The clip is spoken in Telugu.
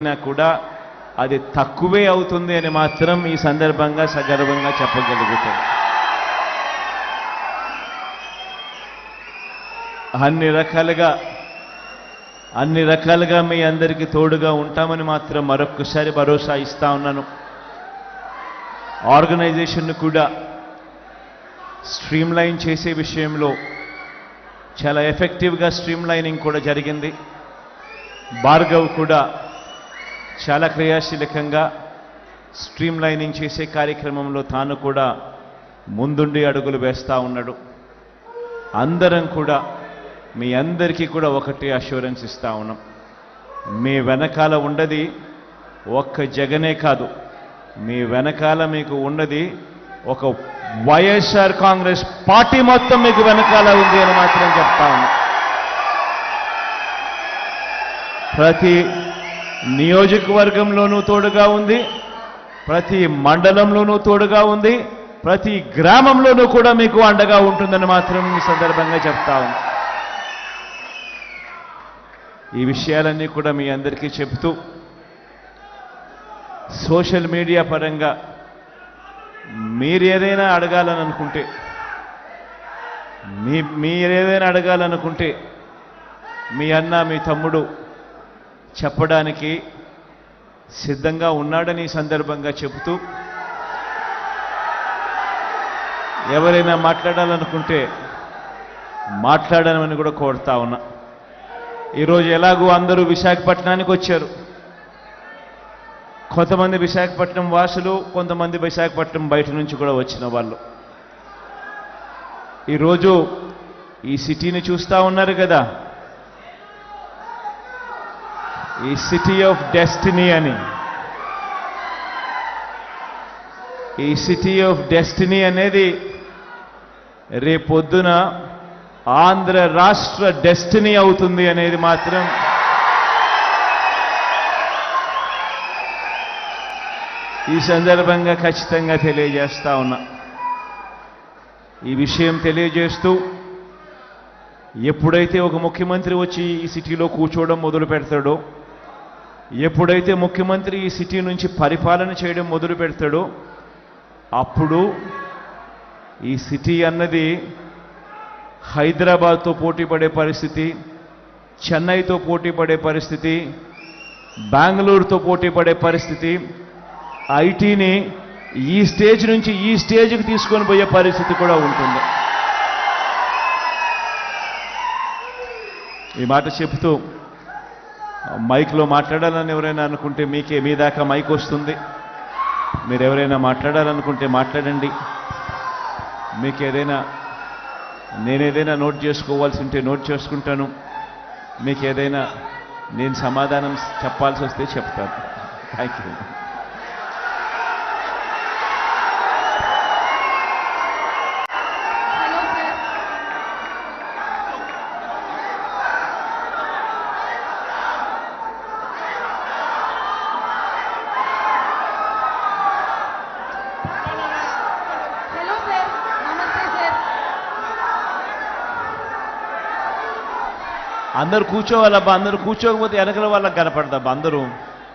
అయినా కూడా అది తక్కువే అవుతుంది అని మాత్రం ఈ సందర్భంగా సగర్వంగా చెప్పగలుగుతాం. అన్ని రకాలుగా అన్ని రకాలుగా మీ అందరికీ తోడుగా ఉంటామని మాత్రం మరొక్కసారి భరోసా ఇస్తా ఉన్నాను. ఆర్గనైజేషన్ను కూడా స్ట్రీమ్లైన్ చేసే విషయంలో చాలా ఎఫెక్టివ్గా స్ట్రీమ్లైనింగ్ కూడా జరిగింది. భార్గవ్ కూడా చాలా క్రియాశీలకంగా స్ట్రీమ్ లైనింగ్ చేసే కార్యక్రమంలో తాను కూడా ముందుండి అడుగులు వేస్తూ ఉన్నాడు. అందరం కూడా మీ అందరికీ కూడా ఒకటి అష్యూరెన్స్ ఇస్తా ఉన్నాం. మీ వెనకాల ఉండది ఒక్క జగనే కాదు. మీ వెనకాల మీకు ఉన్నది ఒక వైఎస్ఆర్ కాంగ్రెస్ పార్టీ మొత్తం మీకు వెనకాల ఉంది అని మాత్రం చెప్తా ఉన్నా. ప్రతి నియోజకవర్గంలోనూ తోడుగా ఉంది. ప్రతి మండలంలోనూ తోడుగా ఉంది. ప్రతి గ్రామంలోనూ కూడా మీకు అండగా ఉంటుందని మాత్రం ఈ సందర్భంగా చెప్తా ఉంది ఈ విషయాలన్నీ కూడా మీ అందరికీ చెబుతూ సోషల్ మీడియా పరంగా మీరు ఏదైనా అడగాలని అనుకుంటే మీ మీరేదైనా అడగాలనుకుంటే మీ అన్న మీ తమ్ముడు చెప్పడానికి సిద్ధంగా ఉన్నాడని ఈ సందర్భంగా చెబుతూ ఎవరైనా మాట్లాడాలనుకుంటే మాట్లాడమని కూడా కోరుతా ఉన్నా. ఈరోజు ఎలాగూ అందరూ విశాఖపట్నానికి వచ్చారు. కొంతమంది విశాఖపట్నం వాసులు కొంతమంది విశాఖపట్నం బయట నుంచి కూడా వచ్చిన వాళ్ళు. ఈరోజు ఈ సిటీని చూస్తూ ఉన్నారు కదా. ఈ సిటీ ఆఫ్ డెస్టినీ అని. ఈ సిటీ ఆఫ్ డెస్టినీ అనేది రేపొద్దున ఆంధ్ర రాష్ట్ర డెస్టినీ అవుతుంది అనేది మాత్రం ఈ సందర్భంగా ఖచ్చితంగా తెలియజేస్తా ఉన్నా. ఈ విషయం తెలియజేస్తూ ఎప్పుడైతే ఒక ముఖ్యమంత్రి వచ్చి ఈ సిటీలో కూర్చోవడం మొదలు పెడతాడో ఎప్పుడైతే ముఖ్యమంత్రి ఈ సిటీ నుంచి పరిపాలన చేయడం మొదలు పెడతాడో అప్పుడు ఈ సిటీ అన్నది హైదరాబాద్తో పోటీ పడే పరిస్థితి చెన్నైతో పోటీ పడే పరిస్థితి బెంగళూరుతో పోటీ పడే పరిస్థితి ఐటీని ఈ స్టేజ్ నుంచి ఈ స్టేజ్కి తీసుకొని పోయే పరిస్థితి కూడా ఉంటుంది. ఈ మాట చెబుతూ మైక్లో మాట్లాడాలని ఎవరైనా అనుకుంటే మీకే మీ దాకా మైక్ వస్తుంది. మీరు ఎవరైనా మాట్లాడాలనుకుంటే మాట్లాడండి. మీకు ఏదైనా నేనేదైనా నోట్ చేసుకోవాల్సి ఉంటే నోట్ చేసుకుంటాను. మీకు ఏదైనా నేను సమాధానం చెప్పాల్సి వస్తే చెప్తాను. థ్యాంక్ యూ అందరు కూర్చోవాలబ్బా అందరు కూర్చోకపోతే వెనకల వాళ్ళకి కనపడదబ్బా అందరూ